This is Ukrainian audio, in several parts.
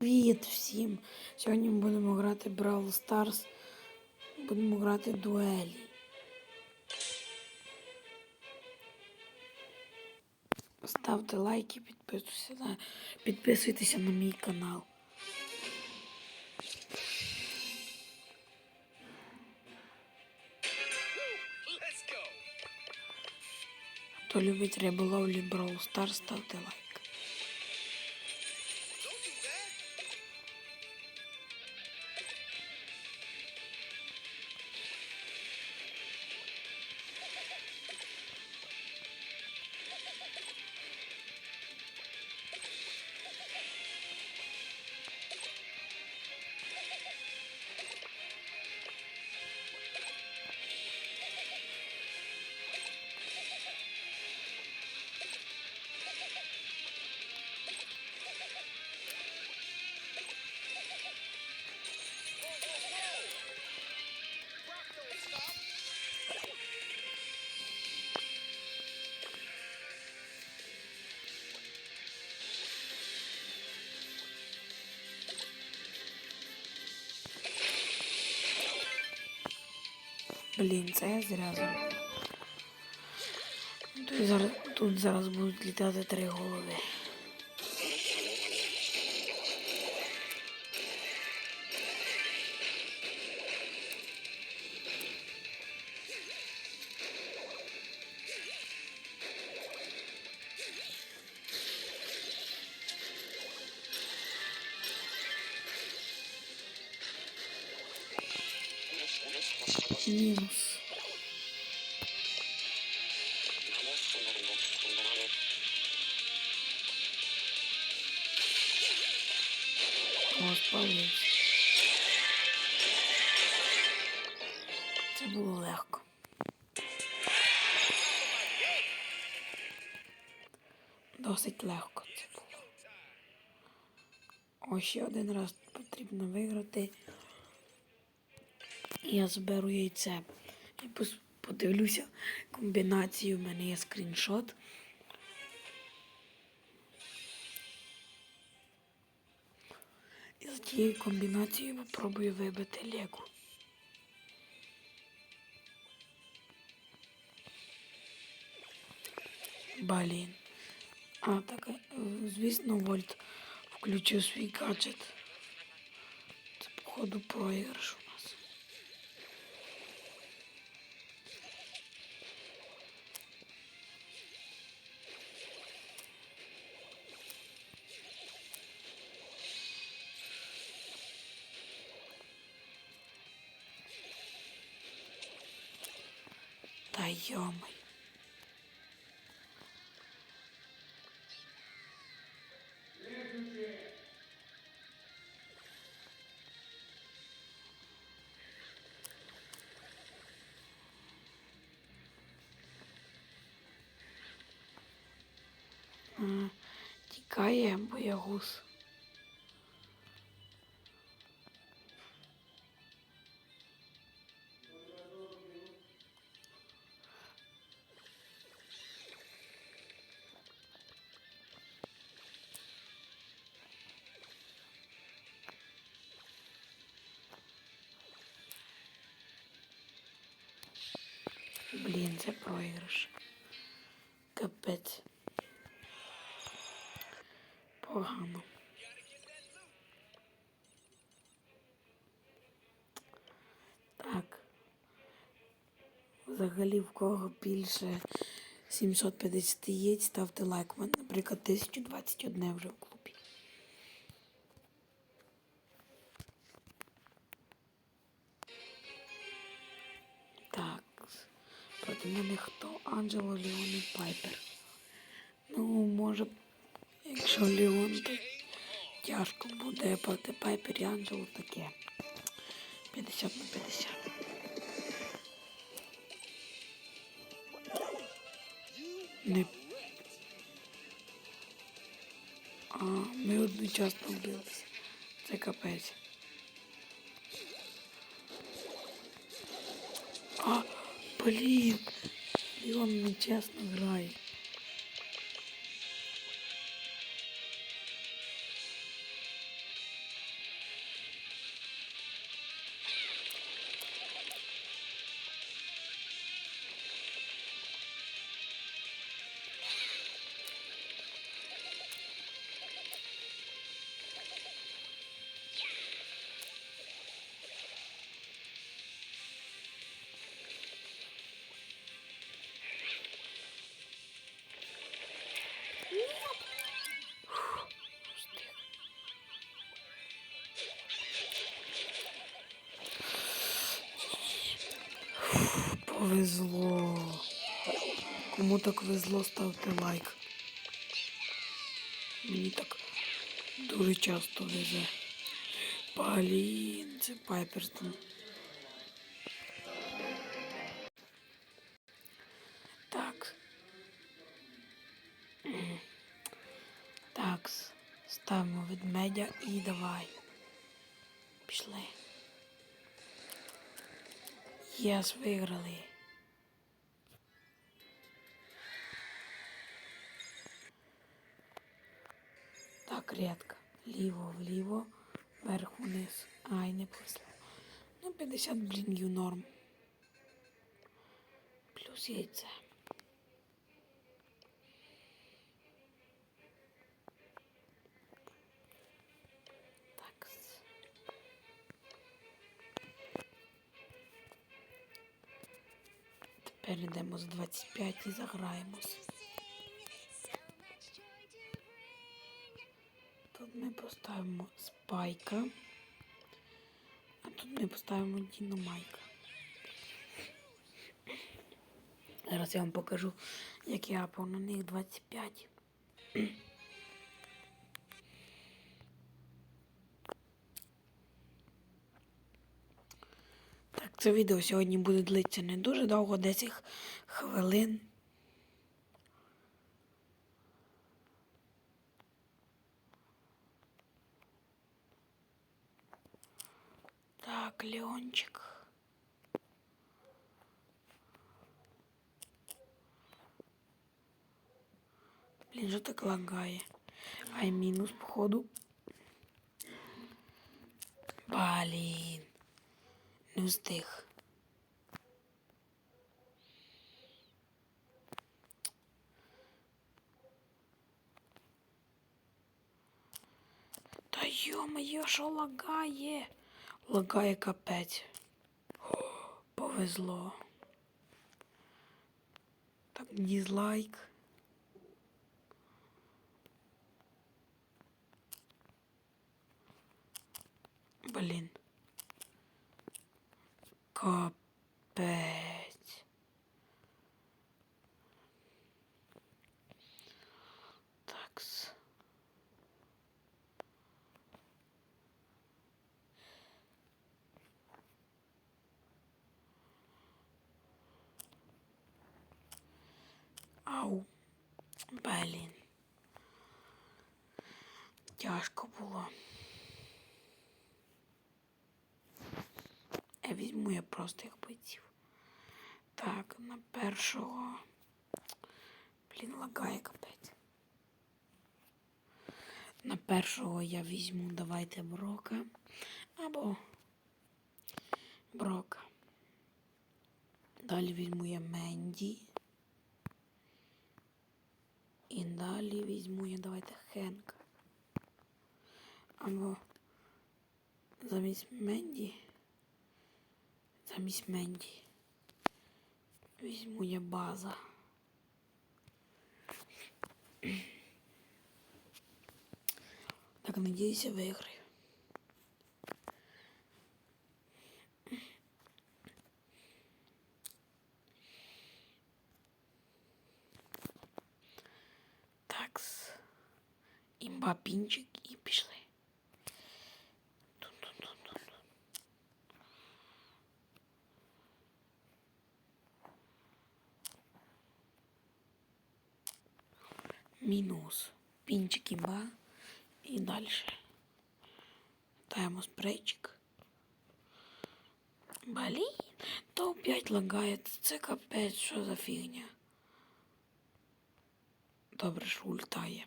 Привіт всім! Сьогодні ми будемо грати Brawl Stars. Будемо грати дуелі. Ставте лайки, підписуйтесь на, підписуйтеся на мій канал. Хто любить риболовлю Brawl Stars, ставте лайк. Блін, це я зря зробив. Тут зараз, тут зараз будуть літати три голови. Мінус. О, спалився. Це було легко. Досить легко це було. Ось ще один раз потрібно виграти. Я зберу яйце. І подивлюся комбінацію. У мене є скріншот. І з тією комбінацією попробую вибити легу. Блін. А, так, е, звісно, Вольт включив свій гаджет. Це, походу, проіграш ё-моё. Тікає боягуз. Блін, це проіграш. Капець. Погано. Так. Взагалі, в кого більше 750 яєць, ставте лайк. Наприклад, 1021 вже в клубі. Проти мене хто? Анджело, Леон і Пайпер. Ну, може, якщо Леон, то тяжко буде, проти Пайпер і Анджело таке. 50 на 50. Не... А, ми одночасно вбилися. Це капець. А, блін, Леон нечесно грає. Повезло. Кому так везло, ставте лайк. Мені так дуже часто везе. Блін, це Пайперстон. Так. Так, ставимо ведмедя і давай. Пішли. Єс, виграли. Так, рядка. Ліво, вліво, вверх, вниз. Ай, не повезло. Ну, 50 блінгів норм. Плюс яйце. Так. Тепер йдемо з 25 і заграємось. Поставимо спайка. А тут ми поставимо Діномайка. Зараз я вам покажу, як я апав на них 25. Так, це відео сьогодні буде длитися не дуже довго, 10 хвилин. Так, Леончик. Блін, що так лагає? Ай, мінус, походу. Блін. Не встиг. Та йо-моє, що лагає? Лагає капець. О, повезло. Так, дізлайк. Блін. Капець. Ау. Блін. Тяжко було. Я візьму я просто їх бойців. Так, на першого. Блін, лагає капець. На першого я візьму, давайте Брока. Або Брока. Далі візьму я Менді. І далі візьму я, давайте Хенка. Або замість Менді. Замість Менді. Візьму я база. Так, надіюся, виграю. Пінчик і пішли. Мінус. Пінчик імба. І далі. Даємо спрейчик. Блін, то опять лагає. Це капець, що за фігня. Добре, що ультає.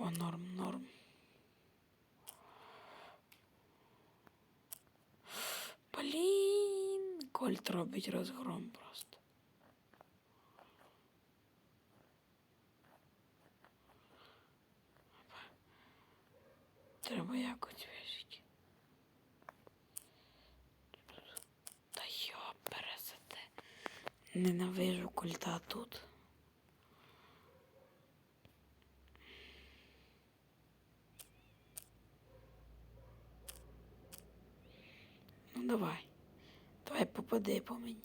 О, норм, норм. Блін, Кольт робить розгром просто. Треба якось вижити. Та йо, пересете. Ненавижу кольта тут. Давай. Давай попади по мені.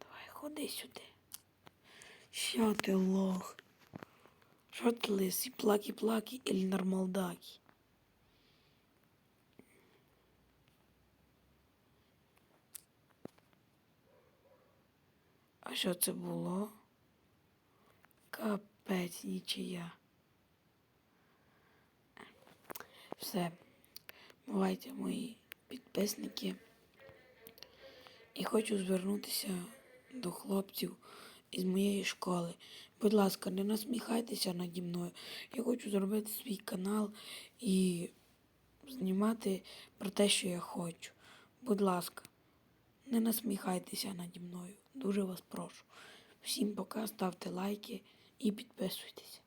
Давай, ходи сюди. Що ти лох? Що ти лисий? Плакі-плакі или нормалдакі? А що це було? Капець нічия. Все. Бувайте мої підписники. І хочу звернутися до хлопців із моєї школи. Будь ласка, не насміхайтеся наді мною. Я хочу зробити свій канал і знімати про те, що я хочу. Будь ласка, не насміхайтеся наді мною. Дуже вас прошу. Всім пока, ставте лайки і підписуйтесь.